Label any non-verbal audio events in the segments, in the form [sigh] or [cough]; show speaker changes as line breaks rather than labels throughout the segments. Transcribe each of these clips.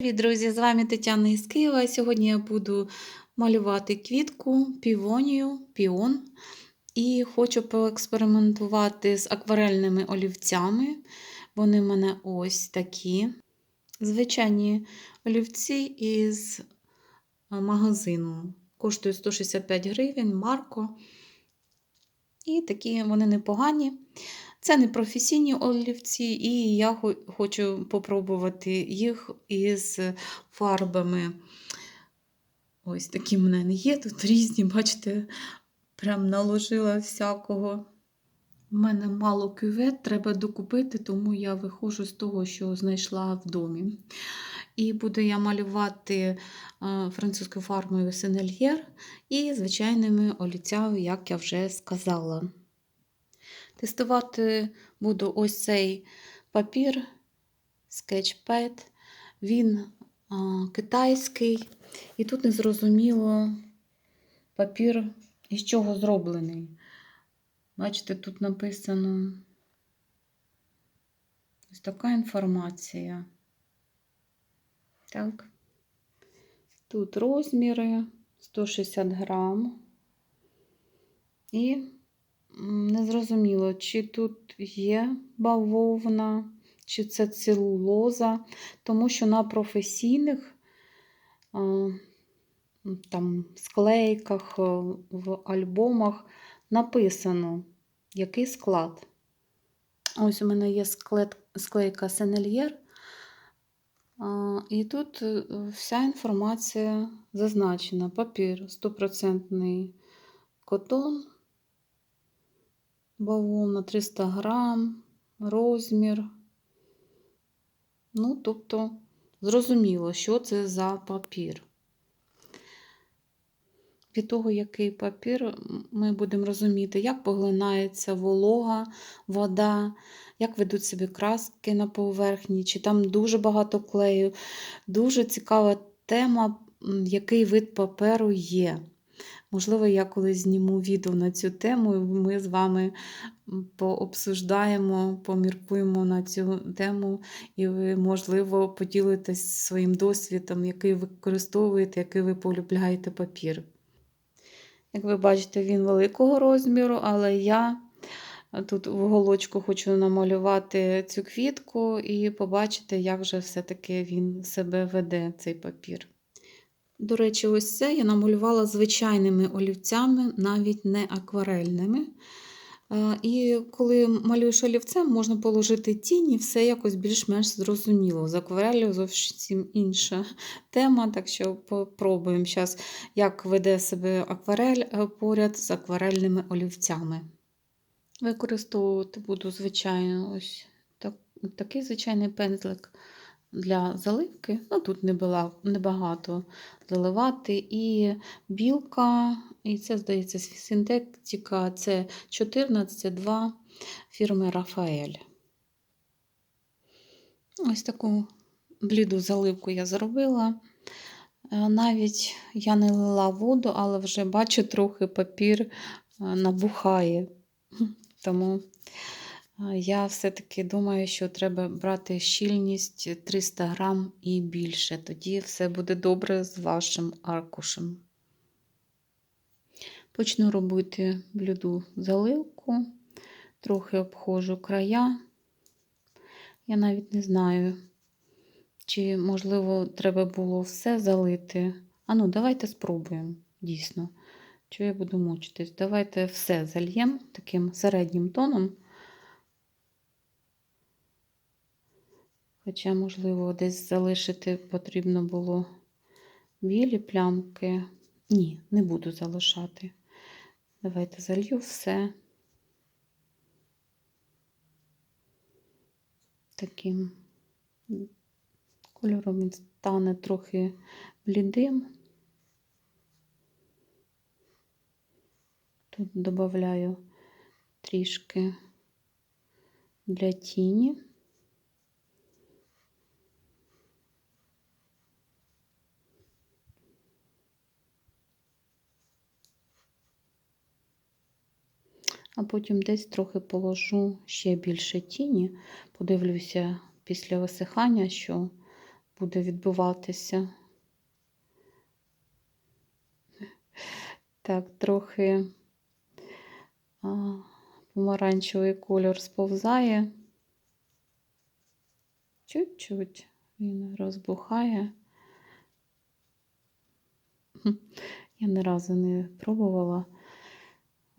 Привіт, друзі! З вами Тетяна із Києва. Сьогодні я буду малювати квітку, півонію, піон. І хочу поекспериментувати з акварельними олівцями. Вони в мене ось такі. Звичайні олівці із магазину. Коштують 165 гривень, Марко. І такі вони непогані. Це не професійні олівці, і я хочу попробувати їх із фарбами. Ось такі в мене є. Тут різні, бачите, прям наложила всякого. У мене мало кювет, треба докупити, тому я виходжу з того, що знайшла в домі. І буду я малювати французькою фарбою Сенельєр і звичайними олівцями, як я вже сказала. Тестувати буду ось цей папір, скетчпед. Він а, китайський, і тут незрозуміло папір, із чого зроблений. Бачите, тут написано ось така інформація. Так. Тут розміри 160 грам. І Незрозуміло, чи тут є бавовна, чи це целулоза, тому що на професійних там, склейках, в альбомах написано, який склад. Ось у мене є склейка Сенельєр, і тут е, вся інформація зазначена: папір 100% котон бавовна 300 грам, розмір. Ну, тобто, зрозуміло, що це за папір. Від того, який папір, ми будемо розуміти, як поглинається волога, вода, як ведуть себе краски на поверхні, чи там дуже багато клею. Дуже цікава тема, який вид паперу є. Можливо, я колись зніму відео на цю тему, і ми з вами пообсуждаємо, поміркуємо на цю тему, і ви, можливо, поділитесь своїм досвідом, який ви використовуєте, який ви полюбляєте папір. Як ви бачите, він великого розміру, але я тут в голочку хочу намалювати цю квітку і побачити, як же все-таки він себе веде, цей папір. До речі, ось це я намалювала звичайними олівцями, навіть не акварельними. Е, і коли малюєш олівцем, можна положити тіні, все якось більш-менш зрозуміло. З акварелью зовсім інша тема, так що попробуємо зараз, як веде себе акварель е, поряд з акварельними олівцями. Використовувати буду, звичайно, ось так, такий звичайний пензлик для заливки. Ну, Тут небагато заливати. І білка, і це, здається, синтетика це 14,2 фірми Рафаель. Ось таку бліду заливку я зробила. Е, навіть я не лила воду, але вже бачу, трохи папір е, набухає. Тому я все-таки думаю, що треба брати щільність 300 грам і більше. Тоді все буде добре з вашим аркушем. Почну робити блюду заливку, трохи обходжу края. Я навіть не знаю, чи, можливо, треба було все залити. А ну, давайте спробуємо, дійсно. Що я буду мучитись? Давайте все зальємо таким середнім тоном. Хоча, можливо, десь залишити потрібно було білі плямки. Ні, не буду залишати. Давайте залью все таким кольором він стане трохи блідим. Тут додаю трішки для тіні. А потім десь трохи положу ще більше тіні. Подивлюся після висихання, що буде відбуватися. Так, трохи а, помаранчевий кольор сповзає. Чуть-чуть він розбухає. Я ні разу не пробувала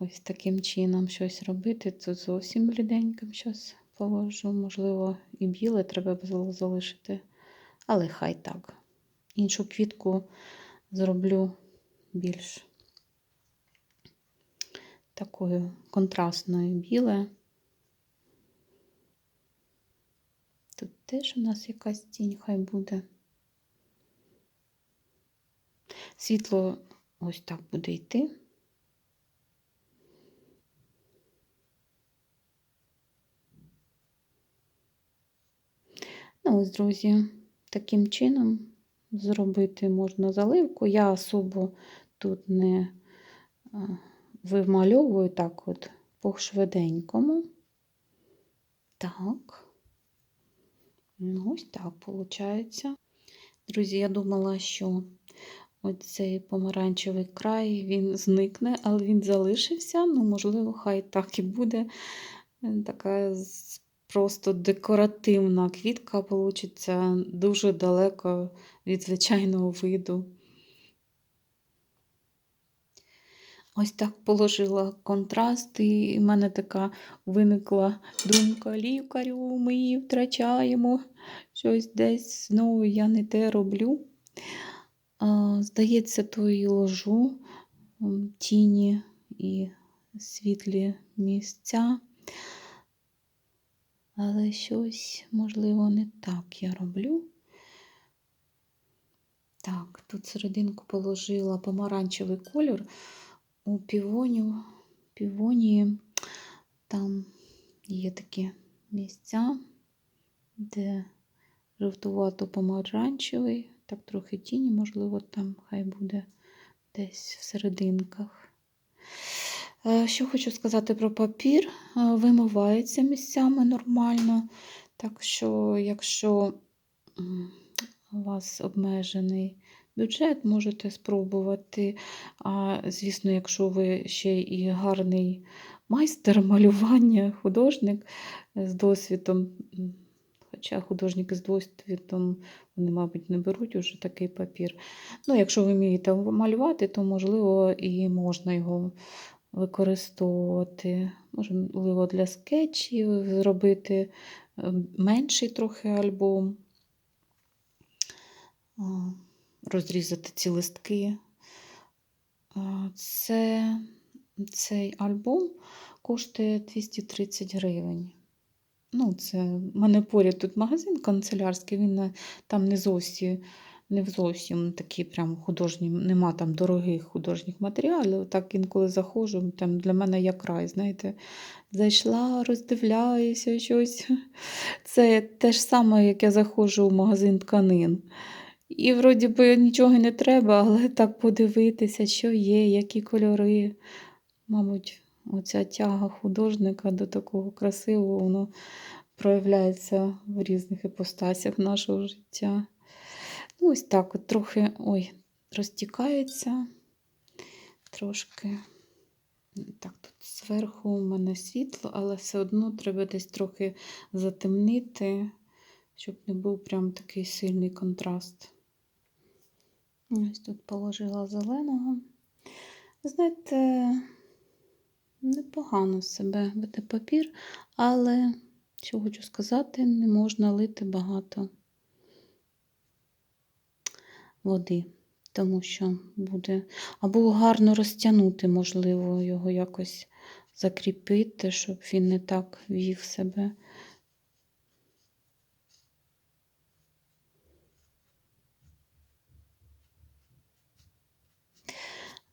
ось таким чином щось робити. Тут зовсім бліденьким щось положу. Можливо, і біле треба було залишити, але хай так. Іншу квітку зроблю більш такою контрастною біле. Тут теж у нас якась тінь хай буде. Світло ось так буде йти. Ну, ось, друзі, таким чином зробити можна заливку. Я особо тут не вимальовую так от по швиденькому. Так. Ну, Ось так виходить. Друзі, я думала, що оцей помаранчевий край він зникне, але він залишився. Ну, можливо, хай так і буде. Е, Така просто декоративна квітка получиться дуже далеко від звичайного виду. Ось так положила контраст, і в мене така виникла думка: лікарю, ми її втрачаємо. Щось десь знову я не те роблю. А, Здається, то і ложу тіні і світлі місця. Але щось, можливо, не так я роблю. Так, тут серединку положила помаранчевий кольор у півоню, півонії там є такі місця, де жовтувато-помаранчевий, так трохи тіні, можливо, там хай буде десь в серединках. Е, Що хочу сказати про папір, Е, вимивається місцями нормально. Так що, якщо у вас обмежений бюджет, можете спробувати. А звісно, якщо ви ще і гарний майстер малювання, художник з досвідом, хоча художники з досвідом, вони, мабуть, не беруть уже такий папір. Ну, якщо ви вмієте малювати, то можливо і можна його використовувати. Можливо, для скетчів зробити е, менший трохи альбом, розрізати ці листки. Це, цей альбом коштує 230 гривень. Ну, це в мене поряд тут магазин канцелярський, він там не зовсім, не зовсім такий прям художній, нема там дорогих художніх матеріалів. Так інколи заходжу, там для мене як рай, знаєте, зайшла, роздивляюся щось. Це те ж саме, як я заходжу в магазин тканин. І вроді би нічого не треба, але так подивитися, що є, які кольори. Мабуть, оця тяга художника до такого красивого, воно проявляється в різних іпостасях нашого життя. Ось так от трохи ой, розтікається. Трошки. Так, тут зверху у мене світло, але все одно треба десь трохи затемнити, щоб не був прям такий сильний контраст. Ось тут положила зеленого. Знаєте, непогано себе веде папір, але, що хочу сказати, не можна лити багато води, тому що буде або гарно розтягнути, можливо, його якось закріпити, щоб він не так вів себе.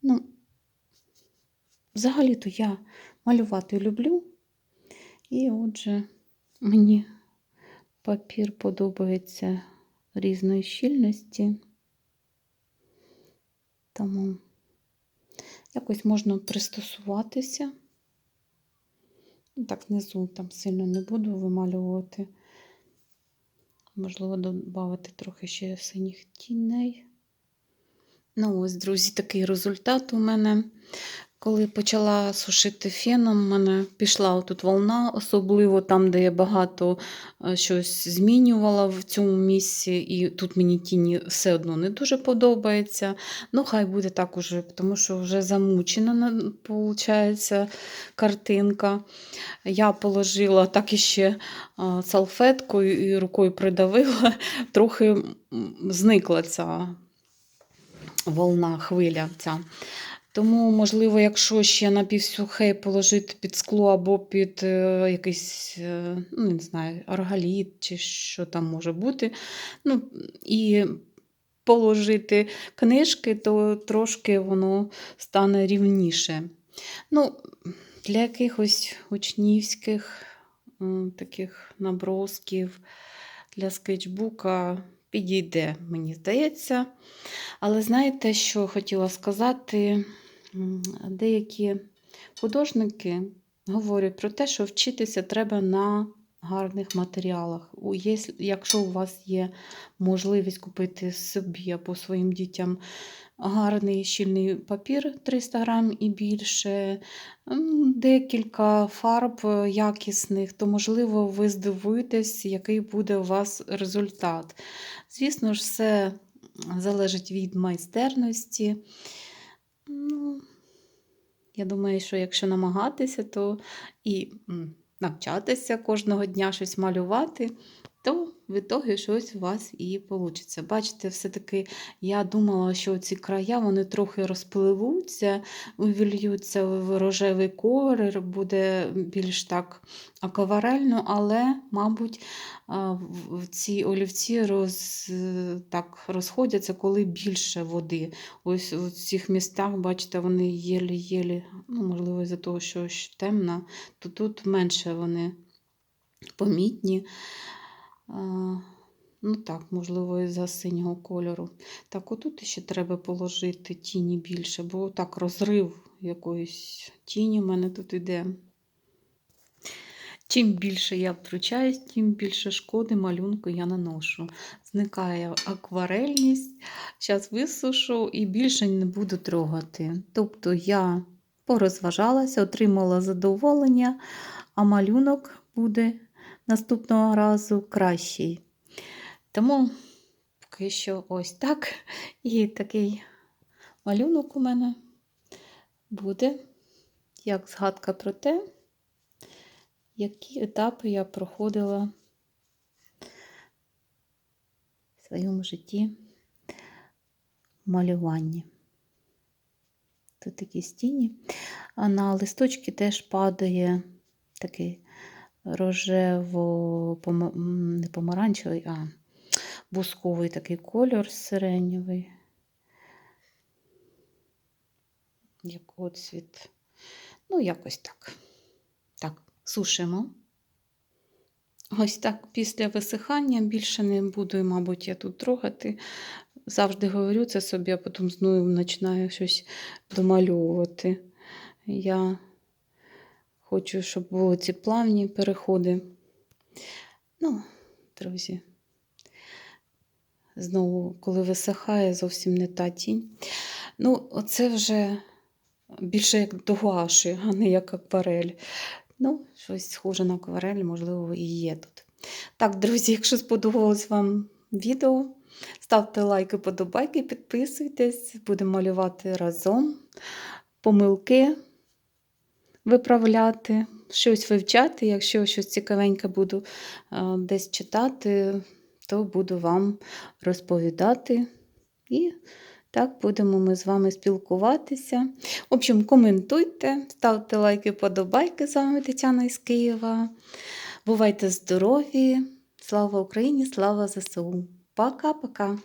Ну, взагалі-то я малювати люблю. І отже, мені папір подобається різної щільності. Тому якось можна пристосуватися. Ну, Так, внизу там сильно не буду вималювати. Можливо, додати трохи ще синіх тіней. Ну, ось, друзі, такий результат у мене. Коли почала сушити феном, в мене пішла тут волна, особливо там, де я багато е, щось змінювала в цьому місці, і тут мені тіні все одно не дуже подобається. Ну, хай буде так уже, тому що вже замучена, виходить, картинка. Я положила так іще а, салфеткою і рукою придавила, [laughs] трохи зникла ця волна, хвиля. ця. Тому, можливо, якщо ще напівсухе положити під скло або під е, якийсь, е, ну, не знаю, аргаліт чи що там може бути. Ну, і положити книжки, то трошки воно стане рівніше. Ну, Для якихось учнівських таких набросків для скетчбука підійде, мені здається. Але знаєте, що хотіла сказати? Деякі художники говорять про те, що вчитися треба на гарних матеріалах. Якщо у вас є можливість купити собі або своїм дітям гарний щільний папір 300 грам і більше, декілька фарб е, якісних, то, можливо, ви здивуєтесь, який буде у вас результат. Звісно ж, все залежить від майстерності. Ну, я думаю, що якщо намагатися, то і навчатися кожного дня щось малювати, то в ітогі щось у вас і вийде. Бачите, все-таки я думала, що ці края вони трохи розпливуться, увільються в рожевий колір, буде більш так акварельно, але, мабуть, ці олівці роз, так, розходяться, коли більше води. Ось у цих містах, бачите, вони єлі-єлі, ну, можливо, із-за того, що темно, то тут менше вони помітні. Ну так, можливо, із-за синього кольору. Так, отут ще треба положити тіні більше, бо так розрив якоїсь тіні в мене тут іде. Чим більше я втручаюсь, тим більше шкоди малюнку я наношу. Зникає акварельність, зараз висушу і більше не буду трогати. Тобто я порозважалася, отримала задоволення, а малюнок буде наступного разу кращий. Тому поки що ось так. І такий малюнок у мене буде, як згадка про те, які етапи я проходила в своєму житті в малюванні. Тут такі стіні, а на листочки теж падає такий рожево не помаранчевий, а бусковий такий кольор сиренєвий. Як оцвіт. Ну, якось так. Так, сушимо. Ось так після висихання більше не буду, мабуть, я тут трогати. Завжди говорю це собі, а потім знову починаю щось домальовувати. Я хочу, щоб були ці плавні переходи. Ну, друзі, знову, коли висихає, зовсім не та тінь. Ну, оце вже більше як до гуаші, а не як акварель. Ну, щось схоже на акварель, можливо, і є тут. Так, друзі, якщо сподобалось вам відео, ставте лайки, подобайки, підписуйтесь, будемо малювати разом. Помилки виправляти, щось вивчати. Якщо щось цікавеньке буду е, десь читати, то буду вам розповідати. І так будемо ми з вами спілкуватися. В общем, коментуйте, ставте лайки, подобайки. З вами Тетяна із Києва. Бувайте здорові! Слава Україні! Слава ЗСУ! Пока-пока!